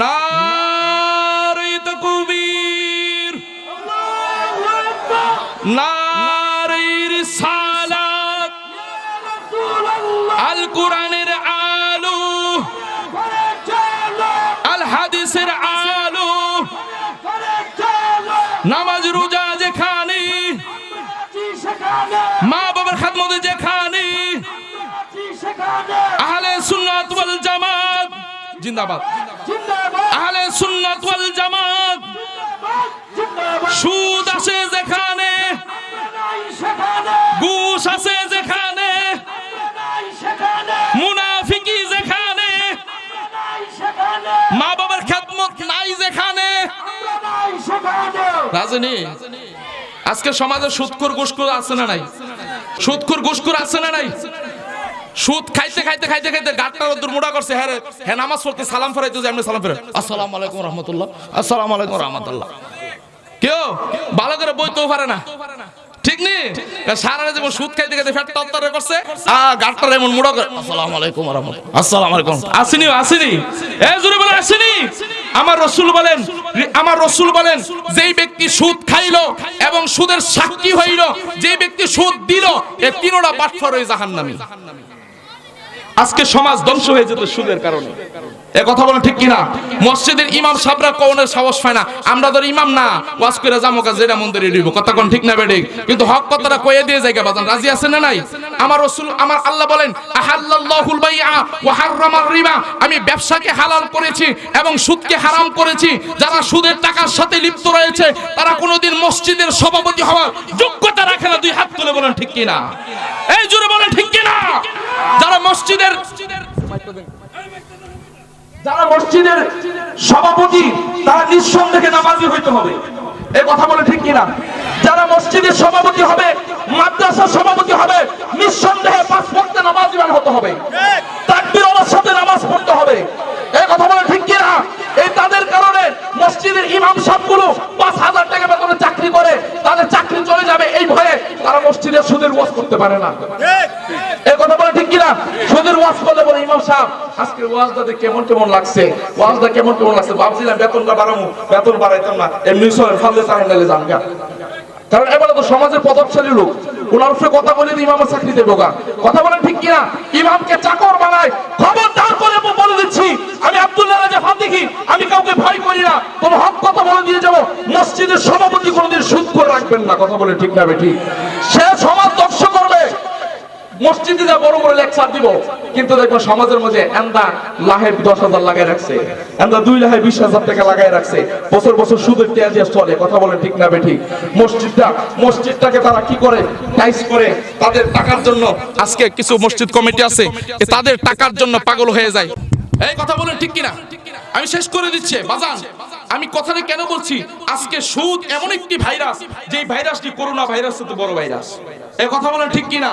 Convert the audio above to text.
নারী তকবীর নারী রিসালাত আল কোরআনের আলো। আল হাদিসের আলো। নামাজ, রোজা যেখানে। মা বাবার খাদমতে যেখানে। আহলে সুন্নাত ওয়াল জামাত। জিন্দাবাদ। আহলে সুন্নাত ওয়াল জামাত। সুদ আছে যেখানে ঘুষ আছে যেখানে মুনাফিকি যেখানে মা বাবার খেদমত নাই যেখানে। রাজনী আজকে সমাজে সুদখোর ঘুষখোর আছে না নাই? সুদখোর ঘুষখোর আছে না নাই? সুদ খাইতে খাইতে খাইতে খাইতে গাটটার ওদের মোড়া করছে হ্যাঁ হ্যাঁ নামাজ পড়তে সালাম ফেরাইতে যে এমনি সালাম ফেরাই। আসসালামু আলাইকুম রহমতুল্লাহ। আসসালাম আলাইকুম রহমতুল্লাহ। কেউ? ভালো করে বইতেও পারে না। ঠিক নি? সারা জীবন সুদ খাইতে খাইতে ফ্যাট তত্তরে করছে আ গাটটার এমন মুড়া করে। আসসালামু আলাইকুম রহমতুল্লাহ। আসসালামু আলাইকুম আসেনি আসেনি। এ জোরে বলে আসেনি। আমার রসুল বলেন, আমার রসুল বলেন, যেই ব্যক্তি সুদ খাইলো এবং সুদের সাক্ষী হইল যে ব্যক্তি সুদ দিল, এ তিনোটা বাটফার হয়ে জাহান্নামী। আজকে সমাজ ধ্বংস হয়ে যেত সুদের কারণে। এ কথা ঠিক কিনা? মসজিদের ইমাম সাবরা কওনের সাহস পায় না। আমরা ধর ইমাম না, ওয়াজ করে যাব মন্দিরে কথা কোন ঠিক না কিন্তু হক কথাটা কয়ে দিয়ে জায়গা বাজান রাজি আছে না নাই? আমার আমার আল্লাহ বলেন, আহাল্লাল্লাহুল বাইআ ওয়া রিবা। আমি ব্যবসাকে হালাল করেছি এবং সুদকে হারাম করেছি। যারা সুদের টাকার সাথে লিপ্ত রয়েছে, তারা কোনোদিন মসজিদের সভাপতি হওয়ার যোগ্যতা রাখে না। দুই হাত তুলে বলেন ঠিক কিনা? এই জোরে বলেন ঠিক মসজিদের যারা মসজিদের সভাপতি, তারা নিঃসন্দেহে নামাজি হইতে হবে। এ কথা বলে ঠিক কিনা? যারা মসজিদের সভাপতি হবে, মাদ্রাসার সভাপতি হবে, নিঃসন্দেহে পাঁচ ওয়াক্তে নামাজি মান হতে হবে। তাকবীর ওলার সাথে নামাজ পড়তে হবে। এই কথা বলে ঠিক কিনা? এই তাদের কারণে মসজিদের ইমাম সাহেবগুলো পাঁচ হাজার টাকা বেতনে চাকরি করে, তাদের চাকরি চলে যাবে এই ভয়ে তারা মসজিদের সুদের ওয়াজ করতে পারে না। কিনা। কারণ এবারে তো সমাজের প্রভাবশালী লোক, ওনার উপরে কথা বলে ইমামের চাকরি দেবো কথা বলেন ঠিক কিনা? ইমামকে চাকর বানায়, খবরদার করে বলে দিচ্ছি, আমি আব্দুল্লাহ ফান্দিকি আমি কাউকে ভয় করি না, তবে হক কথা বলে দিয়ে যাব। মসজিদের সভাপতি কোনোদিন সুদ করে রাখবেন না। কথা বলে ঠিক না ঠিক সে সমাজ মসজিদে যা বড় বড় লেকচার দিব, কিন্তু দেখব সমাজের মধ্যে এন্দা লাহে দশ হাজার লাগাই রাখছে, এন্দা দুই লাহে বিশ হাজার টাকা লাগাই রাখছে, বছর বছর সুদের টেয়া দিয়ে চলে, কথা বলে ঠিক না বেঠিক। মসজিদটা, মসজিদটাকে তারা কি করে? টাইস করে, তাদের টাকার জন্য, আজকে কিছু মসজিদ কমিটি আছে তাদের টাকার জন্য পাগল হয়ে যায়। এই কথা বলেন ঠিক কিনা? আমি শেষ করে দিচ্ছি, বাজান। আমি কথাটা কেন বলছি? আজকে সুদ এমন একটি ভাইরাস যে ভাইরাসটি করোনা ভাইরাস তো বড় ভাইরাস। এই কথা বলেন ঠিক কিনা?